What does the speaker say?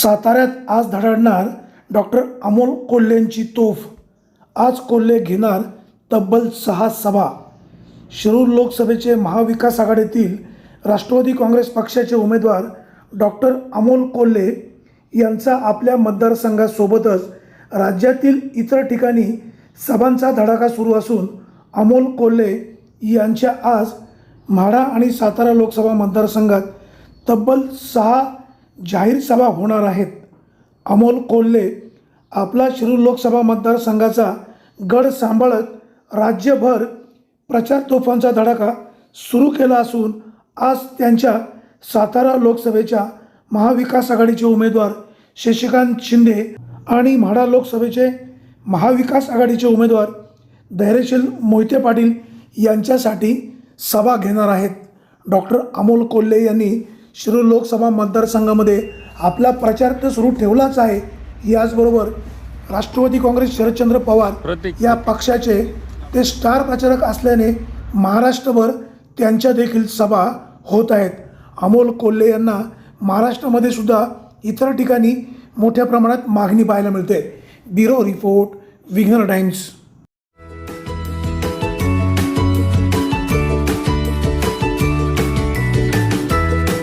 साताऱ्यात आज धडाडणार डॉक्टर अमोल कोल्हेंची तोफ. आज कोल्हे घेणार तब्बल सहा सभा. शिरूर लोकसभेचे महाविकास आघाडीतील राष्ट्रवादी काँग्रेस पक्षाचे उमेदवार डॉक्टर अमोल कोल्हे यांचा आपल्या मतदारसंघासोबतच राज्यातील इतर ठिकाणी सभांचा धडाका सुरू असून अमोल कोल्हे यांच्या आज म्हाडा आणि सातारा लोकसभा मतदारसंघात तब्बल सहा जाहीर सभा होणार आहेत. अमोल कोल्हे आपला शिरूर लोकसभा मतदारसंघाचा गड सांभाळत राज्यभर प्रचार तोफांचा धडाका सुरू केला असून आज त्यांच्या सातारा लोकसभेच्या महाविकास आघाडीचे उमेदवार शशिकांत शिंदे आणि म्हाडा लोकसभेचे महाविकास आघाडीचे उमेदवार धैर्यशील मोहिते पाटील यांच्यासाठी सभा घेणार आहेत. डॉक्टर अमोल कोल्हे यांनी शिरूर लोकसभा मतदारसंघामध्ये आपला प्रचार तर सुरू ठेवलाच आहे. याचबरोबर राष्ट्रवादी काँग्रेस शरदचंद्र पवार या पक्षाचे ते स्टार प्रचारक असल्याने महाराष्ट्रभर त्यांच्या देखील सभा होत आहेत. अमोल कोल्हे यांना महाराष्ट्रामध्ये सुद्धा इतर ठिकाणी मोठ्या प्रमाणात मागणी पाहायला मिळते. ब्युरो रिपोर्ट विघ्नर टाइम्स.